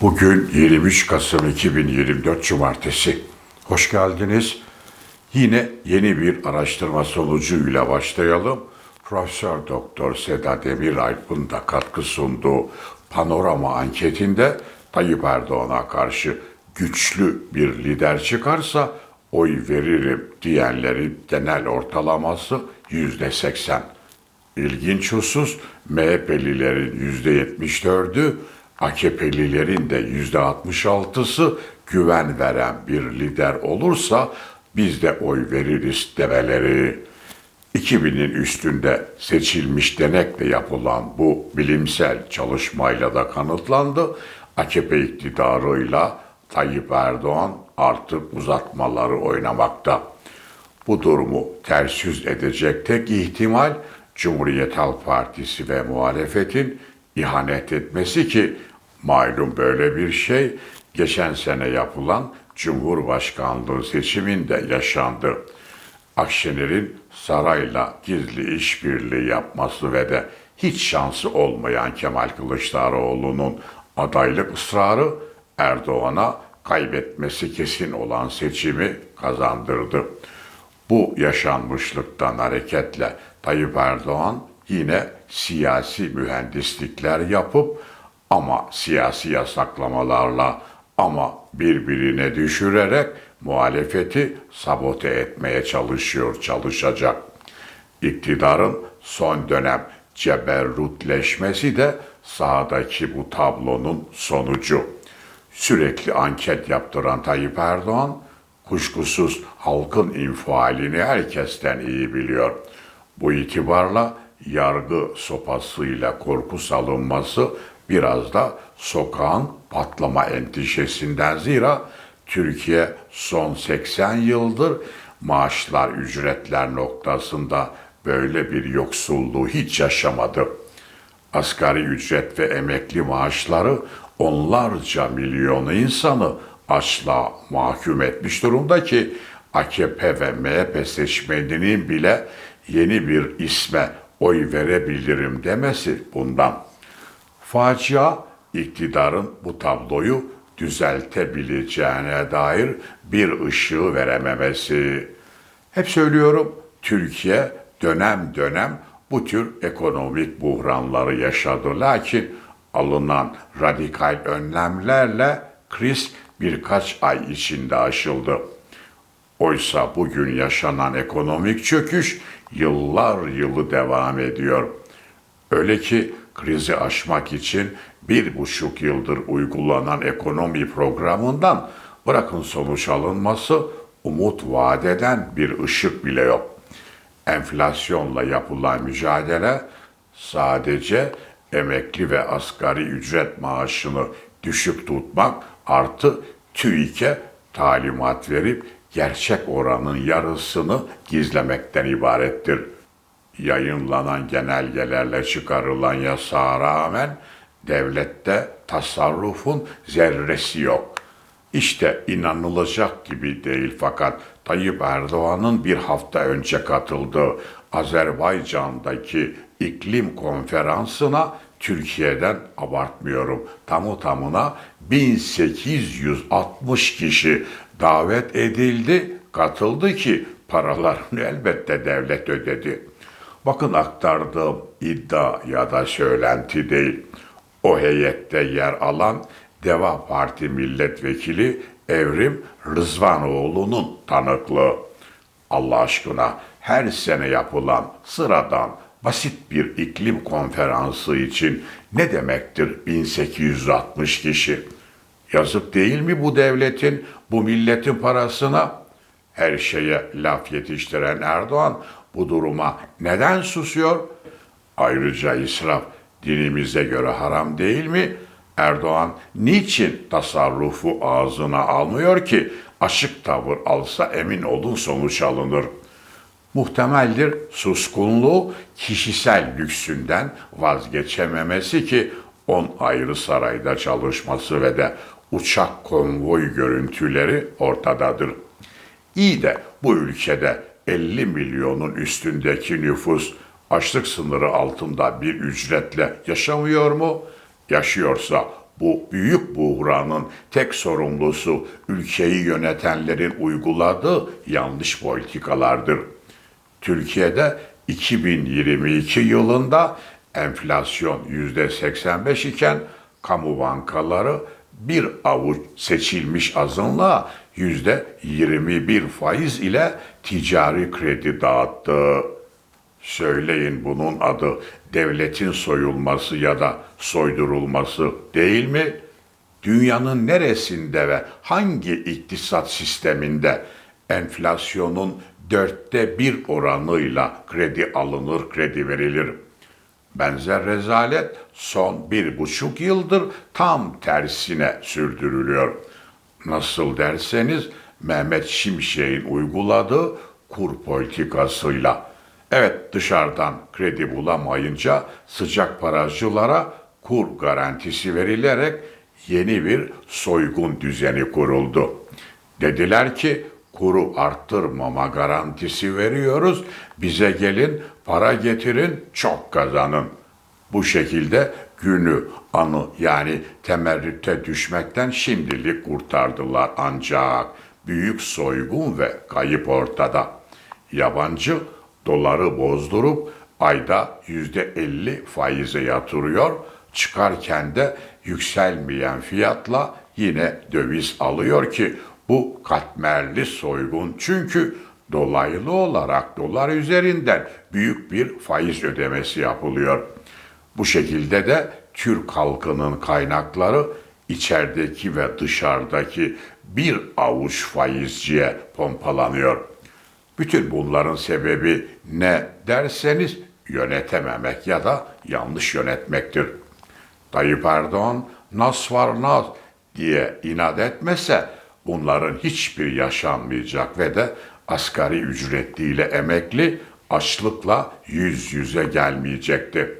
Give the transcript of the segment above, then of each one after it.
Bugün 23 Kasım 2024 Cumartesi. Hoş geldiniz. Yine yeni bir araştırma sonucuyla başlayalım. Profesör Doktor Seda Demiralp'ın da katkı sunduğu panorama anketinde Tayyip Erdoğan'a karşı güçlü bir lider çıkarsa oy veririm diyenlerin genel ortalaması yüzde seksen. İlginç husus MHP'lilerin yüzde 74'ü, AKP'lilerin de yüzde 66'sı güven veren bir lider olursa biz de oy veririz demeleri. 2000'in üstünde seçilmiş denekle yapılan bu bilimsel çalışmayla da kanıtlandı. AKP iktidarıyla Tayyip Erdoğan artık uzatmaları oynamakta. Bu durumu ters yüz edecek tek ihtimal Cumhuriyet Halk Partisi ve muhalefetin ihanet etmesi ki malum böyle bir şey geçen sene yapılan Cumhurbaşkanlığı seçiminde yaşandı. Akşener'in sarayla gizli işbirliği yapması ve de hiç şansı olmayan Kemal Kılıçdaroğlu'nun adaylık ısrarı Erdoğan'a kaybetmesi kesin olan seçimi kazandırdı. Bu yaşanmışlıktan hareketle Tayyip Erdoğan yine siyasi mühendislikler yapıp ama siyasi yasaklamalarla ama birbirine düşürerek muhalefeti sabote etmeye çalışıyor, çalışacak. İktidarın son dönem ceberrutleşmesi de sahadaki bu tablonun sonucu. Sürekli anket yaptıran Tayyip Erdoğan, kuşkusuz halkın infialini herkesten iyi biliyor. Bu itibarla yargı sopasıyla korku salınması biraz da sokağın patlama endişesinden zira Türkiye son 80 yıldır maaşlar, ücretler noktasında böyle bir yoksulluğu hiç yaşamadı. Asgari ücret ve emekli maaşları onlarca milyonu insanı açlığa mahkum etmiş durumda ki AKP ve MHP seçmeninin bile yeni bir isme oy verebilirim demesi bundan. Facia iktidarın bu tabloyu düzeltebileceğine dair bir ışığı verememesi. Hep söylüyorum Türkiye dönem dönem bu tür ekonomik buhranları yaşadı. Lakin alınan radikal önlemlerle kriz birkaç ay içinde aşıldı. Oysa bugün yaşanan ekonomik çöküş yıllar yılı devam ediyor. Öyle ki krizi aşmak için bir buçuk yıldır uygulanan ekonomi programından bırakın sonuç alınması umut vadeden bir ışık bile yok. Enflasyonla yapılan mücadele sadece emekli ve asgari ücret maaşını düşük tutmak artı TÜİK'e talimat verip gerçek oranın yarısını gizlemekten ibarettir. Yayınlanan genelgelerle çıkarılan yasağa rağmen devlette tasarrufun zerresi yok. İşte inanılacak gibi değil fakat Tayyip Erdoğan'ın bir hafta önce katıldığı Azerbaycan'daki iklim konferansına Türkiye'den abartmıyorum. Tamı tamına 1860 kişi davet edildi, katıldı ki paralarını elbette devlet ödedi. Bakın aktardığım iddia ya da söylenti değil. O heyette yer alan Deva Parti milletvekili Evrim Rızvanoğlu'nun tanıklığı. Allah aşkına her sene yapılan sıradan basit bir iklim konferansı için ne demektir 1860 kişi? Yazık değil mi bu devletin, bu milletin parasına? Her şeye laf yetiştiren Erdoğan bu duruma neden susuyor? Ayrıca israf dinimize göre haram değil mi? Erdoğan niçin tasarrufu ağzına almıyor ki açık tavır alsa emin olun sonuç alınır. Muhtemeldir suskunluğu kişisel lüksünden vazgeçememesi ki on ayrı sarayda çalışması ve de uçak konvoy görüntüleri ortadadır. İyi de bu ülkede 50 milyonun üstündeki nüfus açlık sınırı altında bir ücretle yaşamıyor mu? Yaşıyorsa bu büyük buhranın tek sorumlusu ülkeyi yönetenlerin uyguladığı yanlış politikalardır. Türkiye'de 2022 yılında enflasyon %85 iken kamu bankaları bir avuç seçilmiş azınlığa %21 faiz ile ticari kredi dağıttı. Söyleyin bunun adı devletin soyulması ya da soydurulması değil mi? Dünyanın neresinde ve hangi iktisat sisteminde enflasyonun dörtte bir oranıyla kredi alınır, kredi verilir? Benzer rezalet son bir buçuk yıldır tam tersine sürdürülüyor. Nasıl derseniz Mehmet Şimşek'in uyguladığı kur politikasıyla. Evet dışarıdan kredi bulamayınca sıcak paracılara kur garantisi verilerek yeni bir soygun düzeni kuruldu. Dediler ki kuru arttırmama garantisi veriyoruz. Bize gelin para getirin çok kazanın. Bu şekilde günü, anı yani temerrüte düşmekten şimdilik kurtardılar ancak büyük soygun ve kayıp ortada. Yabancı doları bozdurup ayda yüzde elli faize yatırıyor, çıkarken de yükselmeyen fiyatla yine döviz alıyor ki bu katmerli soygun çünkü dolaylı olarak dolar üzerinden büyük bir faiz ödemesi yapılıyor. Bu şekilde de Türk halkının kaynakları içerideki ve dışarıdaki bir avuç faizciye pompalanıyor. Bütün bunların sebebi ne derseniz yönetememek ya da yanlış yönetmektir. Tayyip Erdoğan nas var nas diye inat etmese bunların hiçbir yaşanmayacak ve de asgari ücretliyle emekli açlıkla yüz yüze gelmeyecekti.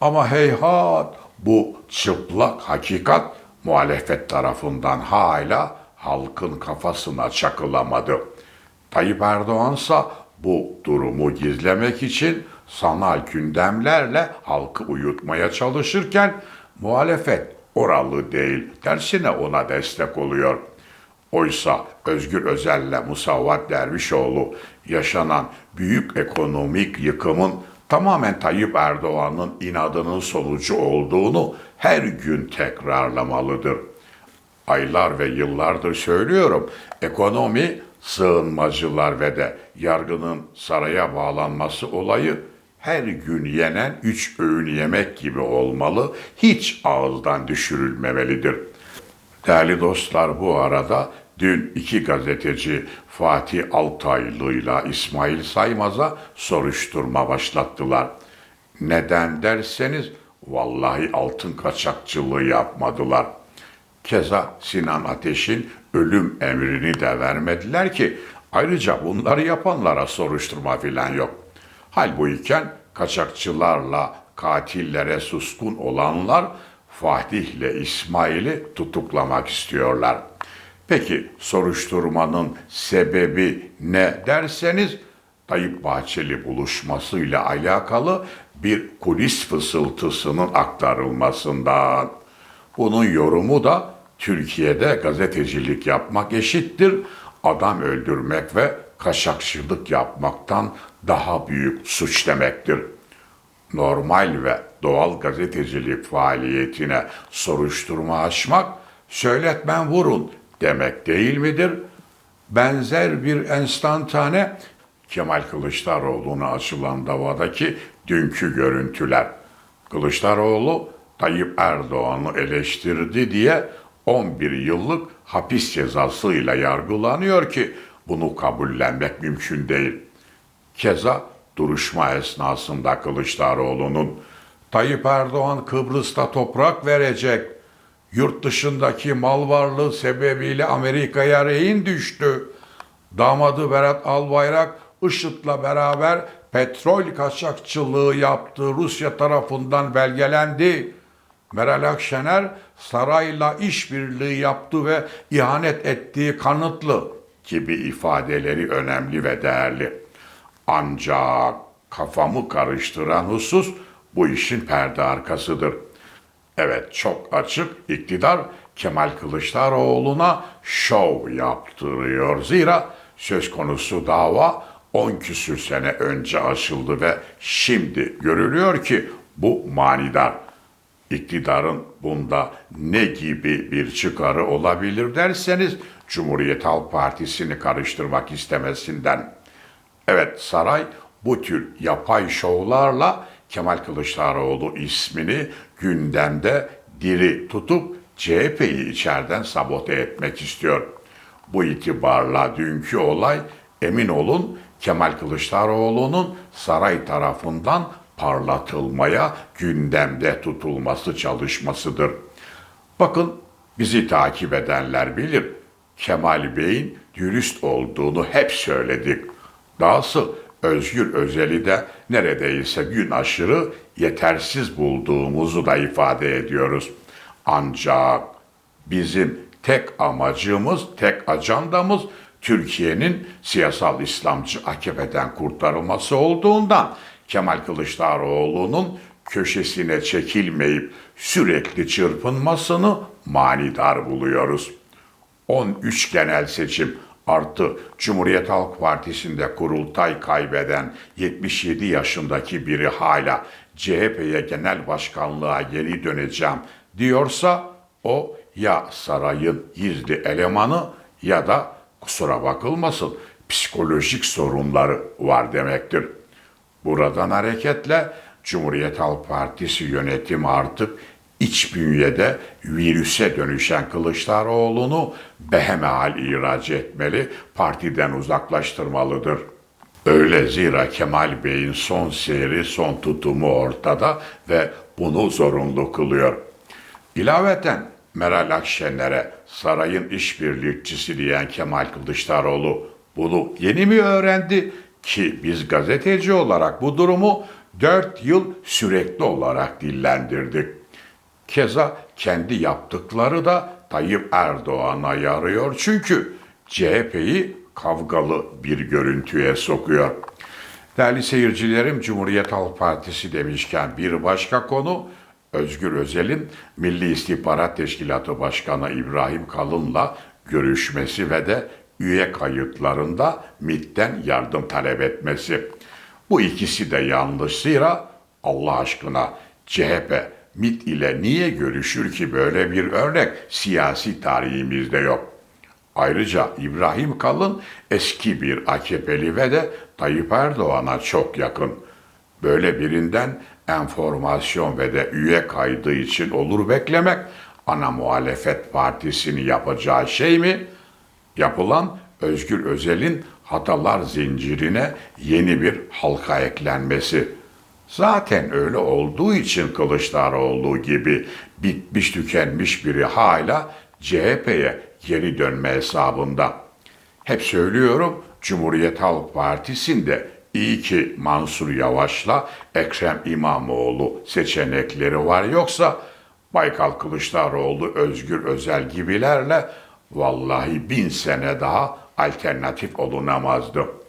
Ama heyhat bu çıplak hakikat muhalefet tarafından hala halkın kafasına çakılamadı. Tayyip Erdoğansa bu durumu gizlemek için sanal gündemlerle halkı uyutmaya çalışırken muhalefet oralı değil, tersine ona destek oluyor. Oysa Özgür Özel'le Musavat Dervişoğlu yaşanan büyük ekonomik yıkımın tamamen Tayyip Erdoğan'ın inadının sonucu olduğunu her gün tekrarlamalıdır. Aylar ve yıllardır söylüyorum. Ekonomi, sığınmacılar ve de yargının saraya bağlanması olayı her gün yenen üç öğün yemek gibi olmalı, hiç ağızdan düşürülmemelidir. Değerli dostlar bu arada dün iki gazeteci Fatih Altaylı ile İsmail Saymaz'a soruşturma başlattılar. Neden derseniz vallahi altın kaçakçılığı yapmadılar. Keza Sinan Ateş'in ölüm emrini de vermediler ki ayrıca bunları yapanlara soruşturma filan yok. Halbuyken kaçakçılarla katillere suskun olanlar Fatih ile İsmail'i tutuklamak istiyorlar. Peki soruşturmanın sebebi ne derseniz Tayyip Bahçeli buluşmasıyla alakalı bir kulis fısıltısının aktarılmasından. Bunun yorumu da Türkiye'de gazetecilik yapmak eşittir, adam öldürmek ve kaşakçılık yapmaktan daha büyük suç demektir. Normal ve doğal gazetecilik faaliyetine soruşturma açmak, söyletmen vurun demek değil midir? Benzer bir enstantane Kemal Kılıçdaroğlu'na açılan davadaki dünkü görüntüler. Kılıçdaroğlu Tayyip Erdoğan'ı eleştirdi diye 11 yıllık hapis cezasıyla yargılanıyor ki bunu kabullenmek mümkün değil. Keza duruşma esnasında Kılıçdaroğlu'nun Tayyip Erdoğan Kıbrıs'ta toprak verecek, yurt dışındaki mal varlığı sebebiyle Amerika'ya rehin düştü. Damadı Berat Albayrak IŞİD'le beraber petrol kaçakçılığı yaptığı Rusya tarafından belgelendi. Meral Akşener sarayla işbirliği yaptı ve ihanet ettiği kanıtlı gibi ifadeleri önemli ve değerli. Ancak kafamı karıştıran husus bu işin perde arkasıdır. Evet çok açık iktidar Kemal Kılıçdaroğlu'na şov yaptırıyor. Zira söz konusu dava 10 küsür sene önce açıldı ve şimdi görülüyor ki bu manidar. İktidarın bunda ne gibi bir çıkarı olabilir derseniz Cumhuriyet Halk Partisi'ni karıştırmak istemesinden. Evet saray bu tür yapay şovlarla Kemal Kılıçdaroğlu ismini gündemde diri tutup CHP'yi içeriden sabote etmek istiyor. Bu itibarla dünkü olay emin olun Kemal Kılıçdaroğlu'nun saray tarafından parlatılmaya, gündemde tutulması çalışmasıdır. Bakın bizi takip edenler bilir. Kemal Bey'in dürüst olduğunu hep söyledik. Dahası Özgür Özel'i de neredeyse gün aşırı yetersiz bulduğumuzu da ifade ediyoruz. Ancak bizim tek amacımız, tek ajandamız Türkiye'nin siyasal İslamcı AKP'den kurtarılması olduğundan Kemal Kılıçdaroğlu'nun köşesine çekilmeyip sürekli çırpınmasını manidar buluyoruz. 13 genel seçim artı Cumhuriyet Halk Partisi'nde kurultay kaybeden 77 yaşındaki biri hala CHP'ye genel başkanlığa geri döneceğim diyorsa o ya sarayın gizli elemanı ya da kusura bakılmasın psikolojik sorunları var demektir. Buradan hareketle Cumhuriyet Halk Partisi yönetimi artık iç bünyede virüse dönüşen Kılıçdaroğlu'nu behemehal ihraç etmeli, partiden uzaklaştırmalıdır. Öyle zira Kemal Bey'in son seyri, son tutumu ortada ve bunu zorunlu kılıyor. İlaveten Meral Akşener'e sarayın işbirlikçisi diyen Kemal Kılıçdaroğlu bunu yeni mi öğrendi ki biz gazeteci olarak bu durumu dört yıl sürekli olarak dillendirdik. Keza kendi yaptıkları da Tayyip Erdoğan'a yarıyor çünkü CHP'yi kavgalı bir görüntüye sokuyor. Değerli seyircilerim Cumhuriyet Halk Partisi demişken bir başka konu Özgür Özel'in Milli İstihbarat Teşkilatı Başkanı İbrahim Kalın'la görüşmesi ve de üye kayıtlarında MİT'ten yardım talep etmesi. Bu ikisi de yanlış zira Allah aşkına CHP MİT ile niye görüşür ki böyle bir örnek siyasi tarihimizde yok. Ayrıca İbrahim Kalın eski bir AKP'li ve de Tayyip Erdoğan'a çok yakın. Böyle birinden enformasyon ve de üye kaydı için olur beklemek ana muhalefet partisini yapacağı şey mi? Yapılan Özgür Özel'in hatalar zincirine yeni bir halka eklenmesi. Zaten öyle olduğu için Kılıçdaroğlu gibi bitmiş tükenmiş biri hala CHP'ye geri dönme hesabında. Hep söylüyorum Cumhuriyet Halk Partisi'nde iyi ki Mansur Yavaş'la Ekrem İmamoğlu seçenekleri var yoksa Baykal Kılıçdaroğlu, Özgür Özel gibilerle vallahi bin sene daha alternatif olunamazdı.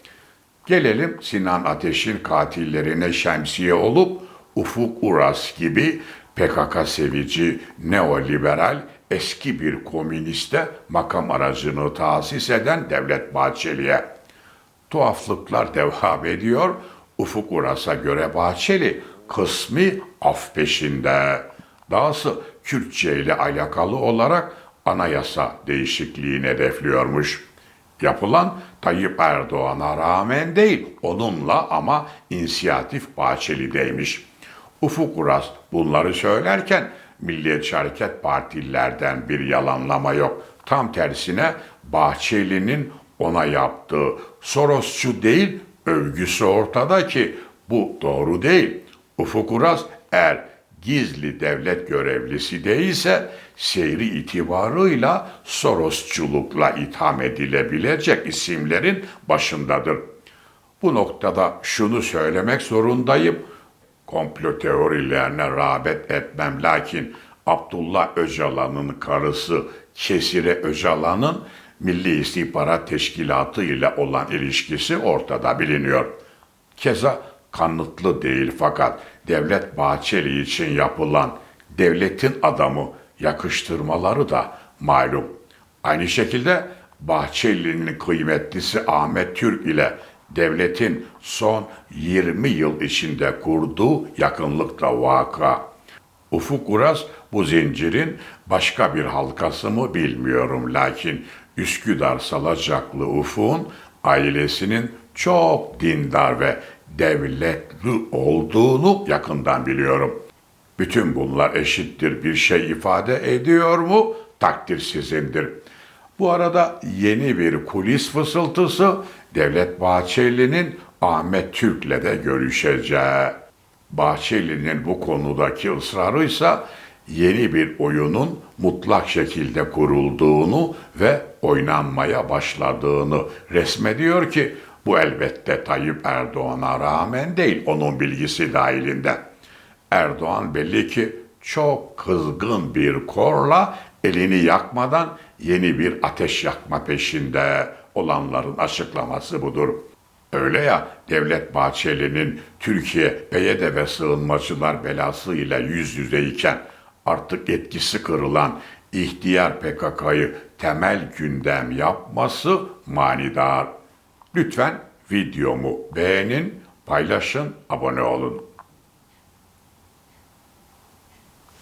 Gelelim Sinan Ateş'in katillerine şemsiye olup Ufuk Uras gibi PKK sevici, neoliberal, eski bir komüniste makam aracını tahsis eden Devlet Bahçeli'ye. Tuhaflıklar devam ediyor. Ufuk Uras'a göre Bahçeli kısmi af peşinde. Dahası Kürtçe ile alakalı olarak anayasa değişikliğini hedefliyormuş. Yapılan Tayyip Erdoğan'a rağmen değil, onunla ama inisiyatif Bahçeli'deymiş. Ufuk Uras bunları söylerken Milliyetçi Hareket Partililerden bir yalanlama yok. Tam tersine Bahçeli'nin ona yaptığı Sorosçu değil, övgüsü ortada ki bu doğru değil. Ufuk Uras eğer gizli devlet görevlisi değilse seyri itibarıyla Sorosçulukla itham edilebilecek isimlerin başındadır. Bu noktada şunu söylemek zorundayım. Komplo teorilerine rağbet etmem lakin Abdullah Öcalan'ın karısı Kesire Öcalan'ın Milli İstihbarat Teşkilatı ile olan ilişkisi ortada biliniyor. Keza kanıtlı değil fakat Devlet Bahçeli için yapılan devletin adamı yakıştırmaları da malum. Aynı şekilde Bahçeli'nin kıymetlisi Ahmet Türk ile devletin son 20 yıl içinde kurduğu yakınlık da vaka. Ufuk Uras bu zincirin başka bir halkası mı bilmiyorum lakin Üsküdar Salacaklı Ufuk'un ailesinin çok dindar ve devletli olduğunu yakından biliyorum. Bütün bunlar eşittir bir şey ifade ediyor mu? Takdir sizindir. Bu arada yeni bir kulis fısıltısı Devlet Bahçeli'nin Ahmet Türk'le de görüşeceği. Bahçeli'nin bu konudaki ısrarı ise yeni bir oyunun mutlak şekilde kurulduğunu ve oynanmaya başladığını resmediyor ki bu elbette Tayyip Erdoğan'a rağmen değil onun bilgisi dahilinde. Erdoğan belli ki çok kızgın bir korla elini yakmadan yeni bir ateş yakma peşinde olanların açıklaması budur. Öyle ya Devlet Bahçeli'nin Türkiye PYD ve sığınmacılar belasıyla yüz yüzeyken artık etkisi kırılan ihtiyar PKK'yı temel gündem yapması manidar. Lütfen videomu beğenin, paylaşın, abone olun.